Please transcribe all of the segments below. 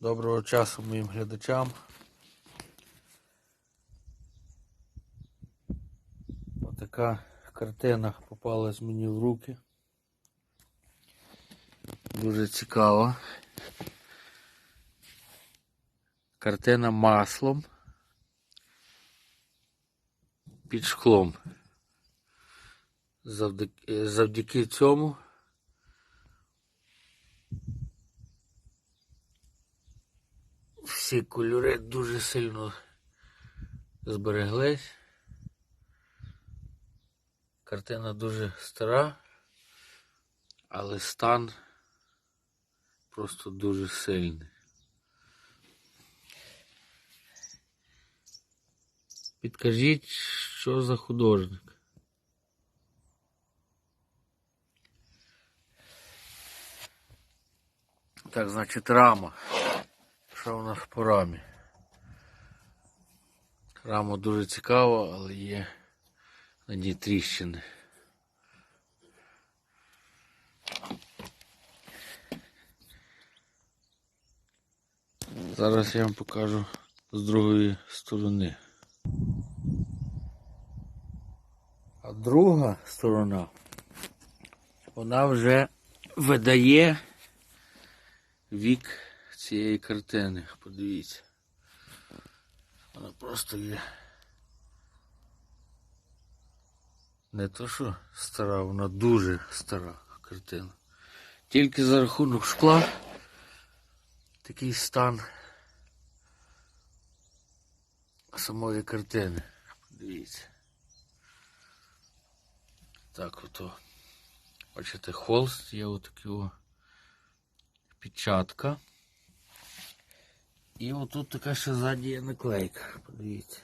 Доброго часу моїм глядачам. Отака картина попалась мені в руки. Дуже цікаво. Картина маслом під шклом. Завдяки цьому всі кольори дуже сильно збереглись. Картина дуже стара, але стан просто дуже сильний. Підкажіть, що за художник? Так, значить, рама. Що у нас по рамі? Рама дуже цікава, але є на ній тріщини. Зараз я вам покажу з другої сторони. А друга сторона, вона вже видає вік цієї картини. Подивіться. Вона просто є. Не то що стара, вона дуже стара картина. Тільки за рахунок шкла такий стан самої картини. Подивіться. Так ото. Бачите, холст є отакий о печатка. І отут така ще ззаді є наклейка. Подивіться.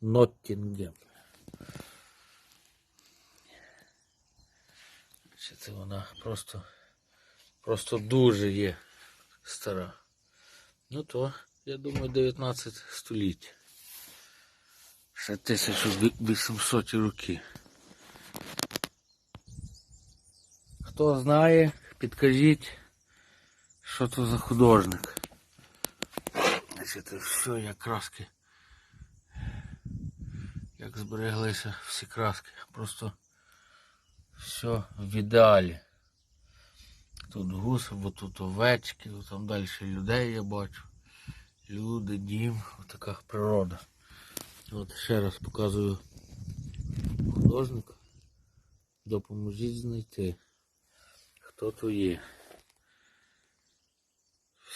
Ноттінгем. Це вона просто просто дуже є стара. Ну то, я думаю, 19 століття. Ще 1800 роки. Хто знає, підкажіть, що то за художник. Значить, все, як краски. Як збереглися всі краски. Просто все в ідеалі. Тут гуси, бо тут овечки, бо там далі людей я бачу. Люди, дім, така природа. От ще раз показую художника. Допоможіть знайти, хто то є.